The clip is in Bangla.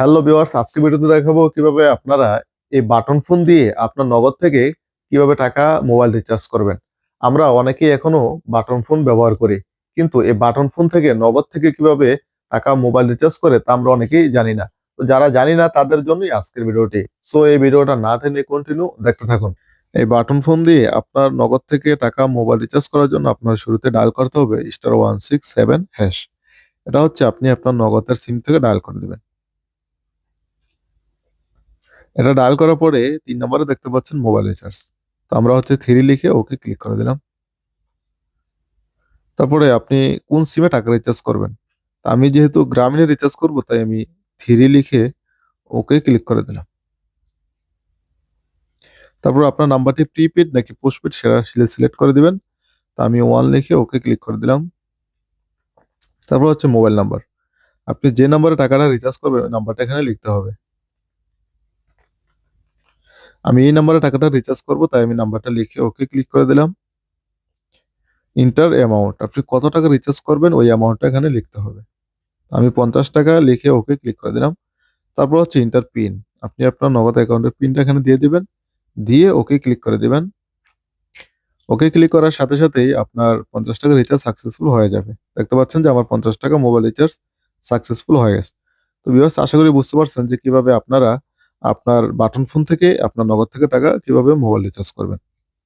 হ্যালো ভিউয়ার্স আজকে ভিডিওতে দেখাবো কীভাবে আপনারা এই বাটন ফোন দিয়ে আপনার নগদ থেকে কীভাবে টাকা মোবাইল রিচার্জ করবেন। আমরা অনেকেই এখনও বাটন ফোন ব্যবহার করি, কিন্তু এই বাটন ফোন থেকে নগদ থেকে কীভাবে টাকা মোবাইল রিচার্জ করে তা আমরা অনেকেই জানি না। তো যারা জানি না, তাদের জন্যই আজকের ভিডিওটি। সো এই ভিডিওটা না টেনে কন্টিনিউ দেখতে থাকুন। এই বাটন ফোন দিয়ে আপনার নগদ থেকে টাকা মোবাইল রিচার্জ করার জন্য আপনার শুরুতে ডায়াল করতে হবে star one six seven hash এটা হচ্ছে আপনি আপনার নগদের সিম থেকে ডায়াল করে দিবেন। এটা ডায়াল করার পরে তিন নম্বরে দেখতে পাচ্ছেন মোবাইল রিচার্জ তো আমরা হচ্ছে থ্রি লিখে ওকে ক্লিক করে দিলাম। তারপরে আপনি কোন সিমে টাকা রিচার্জ করবেন? আমি যেহেতু গ্রামীণে রিচার্জ করব, তাই আমি থ্রি লিখে ওকে ক্লিক করে দিলাম। তারপর আপনার নাম্বারটি প্রিপেড নাকি পোস্টপেড সেটা সিলেক্ট করে দিবেন। তা আমি ওয়ান লিখে ওকে ক্লিক করে দিলাম। তারপর হচ্ছে মোবাইল নাম্বার আপনি যে নাম্বারে টাকাটা রিচার্জ করবেন নাম্বারটা এখানে লিখতে হবে। আমি এই নাম্বারে টাকাটা রিচার্জ করব, তাই আমি নাম্বারটা লিখে ওকে ক্লিক করে দিলাম। ইন্টার অ্যামাউন্ট আপনি কত টাকা রিচার্জ করবেন ওই অ্যামাউন্টটা এখানে লিখতে হবে। আমি পঞ্চাশ টাকা লিখে ওকে ক্লিক করে দিলাম। তারপর হচ্ছে ইন্টার পিন আপনি আপনার নগদ অ্যাকাউন্টের পিনটা এখানে দিয়ে দিবেন, দিয়ে ওকে ক্লিক করে দিবেন। ওকে ক্লিক করার সাথে সাথেই আপনার পঞ্চাশ টাকা রিচার্জ সাকসেসফুল হয়ে যাবে। দেখতে পাচ্ছেন যে আমার পঞ্চাশ টাকা মোবাইল রিচার্জ সাকসেসফুল হয়ে গেছে। তো বিভার্স আশা করি বুঝতে পারছেন যে কীভাবে আপনারা আপনার বাটন ফোন থেকে আপনার নগদ থেকে টাকা কীভাবে মোবাইল রিচার্জ করবেন?